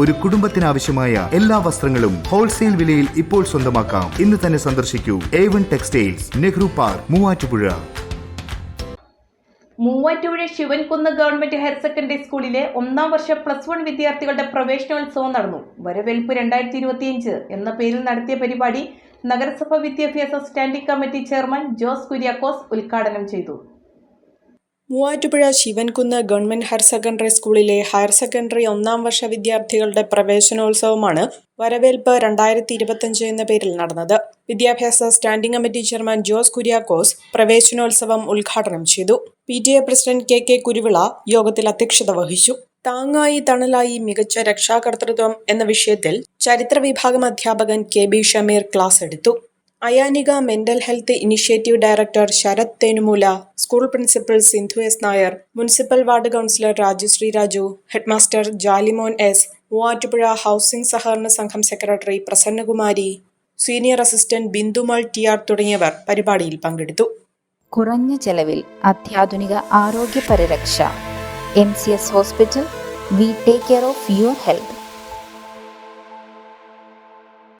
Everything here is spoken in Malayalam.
ഒരു കുടുംബത്തിനാവശ്യമായ എല്ലാ വസ്ത്രങ്ങളും ഹോൾസെയിൽ വിലയിൽ ഇപ്പോൾ സ്വന്തമാക്കാം. ഇന്ന് തന്നെ സന്ദർശിക്കൂ. A one textiles Nehru park Muvattupuzha. Muvattupuzha Sivankunnu government higher secondary സ്കൂളിലെ ഒന്നാം വർഷ പ്ലസ് വൺ വിദ്യാർത്ഥികളുടെ പ്രവേശനോത്സവം നടന്നു. വരവേൽപ്പ് രണ്ടായിരത്തി ഇരുപത്തിയഞ്ച് എന്ന പേരിൽ നടത്തിയ പരിപാടി നഗരസഭ വിദ്യാഭ്യാസ standing committee chairman Jose Kuriakose ഉദ്ഘാടനം ചെയ്തു. Muvattupuzha Sivankunnu government higher secondary സ്കൂളിലെ ഹയർ സെക്കൻഡറി ഒന്നാം വർഷ വിദ്യാർത്ഥികളുടെ പ്രവേശനോത്സവമാണ് വരവേൽപ്പ് രണ്ടായിരത്തി ഇരുപത്തിയഞ്ച് എന്ന പേരിൽ നടന്നത്. വിദ്യാഭ്യാസ standing committee chairman Jose Kuriakose പ്രവേശനോത്സവം ഉദ്ഘാടനം ചെയ്തു. P T A president K K Kuruvila യോഗത്തിൽ അധ്യക്ഷത വഹിച്ചു. താങ്ങായി തണലായി മികച്ച രക്ഷാകർത്തൃത്വം എന്ന വിഷയത്തിൽ ചരിത്ര വിഭാഗം അധ്യാപകൻ കെ ബി ഷമീർ ക്ലാസ് എടുത്തു. Ayanika mental health initiative director Sarath Thenumoola school principal Sindhu S Nair municipal ward councillor Rajasree Raju headmaster Jalimon S Muvattupuzha housing സഹകരണ സംഘം secretary Prasannakumari senior assistant Bindumol T R തുടങ്ങിയവർ പരിപാടിയിൽ പങ്കെടുത്തു. കുറഞ്ഞ ചെലവിൽ അത്യാധുനിക ആരോഗ്യ പരിരക്ഷ M C S hospital we take care of your health.